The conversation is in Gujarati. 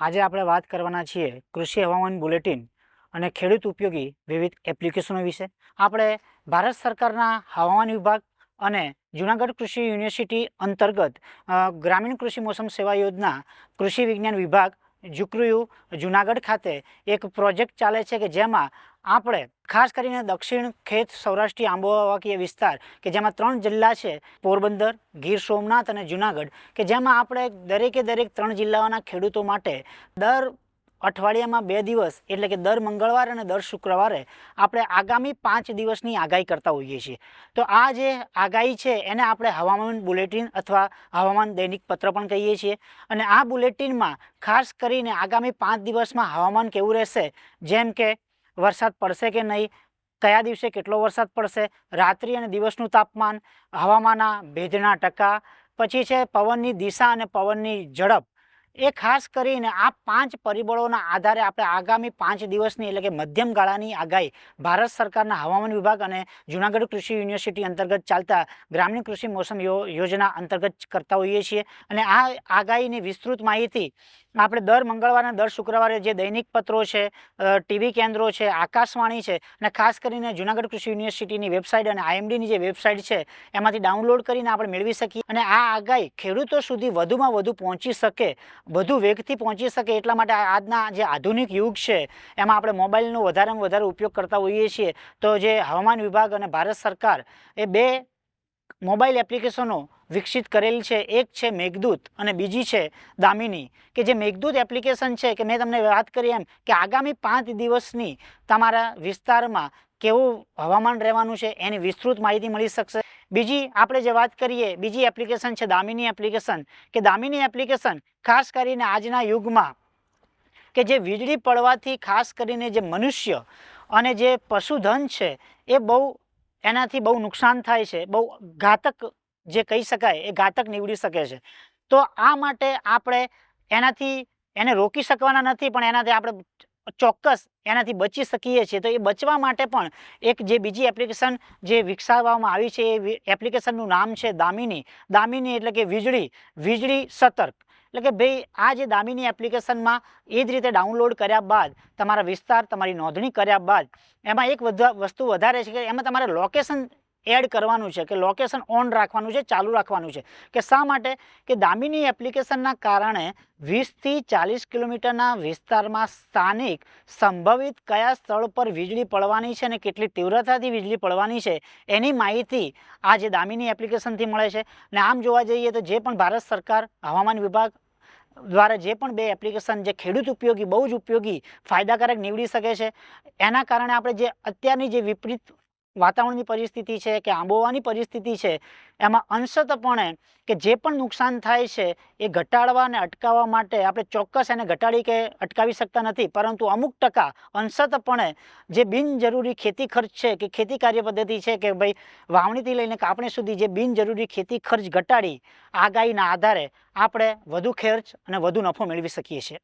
આજે આપણે વાત કરવાના છીએ કૃષિ હવામાન બુલેટિન અને ખેડૂત ઉપયોગી વિવિધ એપ્લિકેશનો વિશે. આપણે ભારત સરકારના હવામાન વિભાગ અને જુનાગઢ કૃષિ યુનિવર્સિટી અંતર્ગત ગ્રામીણ કૃષિ મોસમ સેવા યોજના કૃષિ વિજ્ઞાન વિભાગ જુક્રુયુ જુનાગઢ ખાતે એક પ્રોજેક્ટ ચાલે છે કે જેમાં આપણે, ખાસ કરીને દક્ષિણ ખેત સૌરાષ્ટ્રી આંબોવાકીય વિસ્તાર, કે જેમાં ત્રણ જિલ્લા છે, પોરબંદર, ગીર સોમનાથ અને જુનાગઢ, કે જેમાં આપણે દરેકે દરેક ત્રણ જિલ્લાઓના ખેડૂતો માટે દર અઠવાડિયામાં બે દિવસ, એટલે કે દર મંગળવારે અને દર શુક્રવારે આપણે આગામી પાંચ દિવસની આગાહી કરતા હોઈએ છીએ. તો આ જે આગાહી છે, એને આપણે હવામાન બુલેટિન અથવા હવામાન દૈનિક પત્ર પણ કહીએ છીએ. અને આ બુલેટિનમાં ખાસ કરીને આગામી પાંચ દિવસમાં હવામાન કેવું રહેશે, જેમ કે વરસાદ પડશે કે નહીં? કયા દિવસે કેટલો વરસાદ પડશે? રાત્રિ અને દિવસનું તાપમાન, હવામાનના ભેજના ટકા, પછી છે પવનની દિશા અને પવનની ઝડપ. એ ખાસ કરીને આ પાંચ પરિબળોના આધારે આપણે આગામી પાંચ દિવસની એટલે કે મધ્યમ ગાળાની આગાહી ભારત સરકારના હવામાન વિભાગ અને જુનાગઢ કૃષિ યુનિવર્સિટી અંતર્ગત ચાલતા ગ્રામીણ કૃષિ મોસમ યોજના અંતર્ગત કરતા હોઈએ છીએ. અને આ આગાહીની વિસ્તૃત માહિતી આપણે દર મંગળવારે દર શુક્રવારે જે દૈનિક પત્રો છે ટીવી કેન્દ્રો છે, આકાશવાણી છે અને ખાસ કરીને જુનાગઢ કૃષિ યુનિવર્સિટીની વેબસાઇટ અને આઈએમડીની જે વેબસાઇટ છે, એમાંથી ડાઉનલોડ કરીને આપણે મેળવી શકીએ અને આ આગાહી ખેડૂતો સુધી વધુમાં વધુ પહોંચી શકે, વધુ વેગથી પહોંચી શકે એટલા માટે આજના જે આધુનિક યુગ છે, એમાં આપણે મોબાઈલનો વધારેમાં વધારે ઉપયોગ કરતા હોઈએ છીએ. તો જે હવામાન વિભાગ અને ભારત સરકાર એ બે મોબાઈલ એપ્લિકેશનો વિકસિત કરેલ છે. એક છે મેઘદૂત અને બીજી છે દામિની. કે જે મેઘદૂત એપ્લિકેશન છે કે મેં તમને વાત કરી એમ કે આગામી પાંચ દિવસની તમારા વિસ્તારમાં કેવું હવામાન રહેવાનું છે એની વિસ્તૃત માહિતી મળી શકશે. બીજી આપણે જે વાત કરીએ, બીજી એપ્લિકેશન છે દામિની એપ્લિકેશન. કે દામિની એપ્લિકેશન ખાસ કરીને આજના યુગમાં કે જે વીજળી પડવાથી ખાસ કરીને જે મનુષ્ય અને જે પશુધન છે એ બહુ એનાથી બહુ નુકસાન થાય છે, બહુ ઘાતક જે કહી શકાય, એ ઘાતક નીવડી શકે છે. તો આ માટે આપણે એનાથી, એને રોકી શકવાના નથી, પણ એનાથી આપણે ચોક્કસ એનાથી બચી શકીએ છીએ. તો એ બચવા માટે પણ એક જે બીજી એપ્લિકેશન જે વિકસાવવામાં આવી છે, એ એપ્લિકેશનનું નામ છે દામિની. દામિની એટલે કે વીજળી વીજળી સતર્ક. એટલે કે ભાઈ, આ જે દામિની એપ્લિકેશનમાં એ જ રીતે ડાઉનલોડ કર્યા બાદ, તમારા વિસ્તાર, તમારી નોંધણી કર્યા બાદ, એમાં એક વસ્તુ વધારે છે કે એમાં તમારે લોકેશન એડ કરવાનું છે, કે લોકેશન ઓન રાખવાનું છે, ચાલુ રાખવાનું છે. કે શા માટે? કે દામિની એપ્લિકેશનના કારણે વીસથી ચાલીસ કિલોમીટરના વિસ્તારમાં સ્થાનિક સંભવિત કયા સ્થળ પર વીજળી પડવાની છે અને કેટલી તીવ્રતાથી વીજળી પડવાની છે, એની માહિતી આ જે દામિની એપ્લિકેશનથી મળે છે. ને આમ જોવા જઈએ તો જે પણ ભારત સરકાર, હવામાન વિભાગ દ્વારા જે પણ બે એપ્લિકેશન જે ખેડૂત ઉપયોગી, બહુ જ ઉપયોગી, ફાયદાકારક નીવડી શકે છે, એના કારણે આપણે જે અત્યારની જે વિપરીત વાતાવરણની પરિસ્થિતિ છે કે આંબોવાની પરિસ્થિતિ છે, એમાં અંશતપણે કે જે પણ નુકસાન થાય છે એ ઘટાડવા અને અટકાવવા માટે આપણે ચોક્કસ એને ઘટાડી કે અટકાવી શકતા નથી, પરંતુ અમુક ટકા અંશતપણે જે બિનજરૂરી ખેતી ખર્ચ છે કે ખેતી કાર્ય પદ્ધતિ છે કે ભાઈ વાવણીથી લઈને કાપણી સુધી જે બિનજરૂરી ખેતી ખર્ચ ઘટાડી, આગાહીના આધારે આપણે વધુ ખર્ચ અને વધુ નફો મેળવી શકીએ છીએ.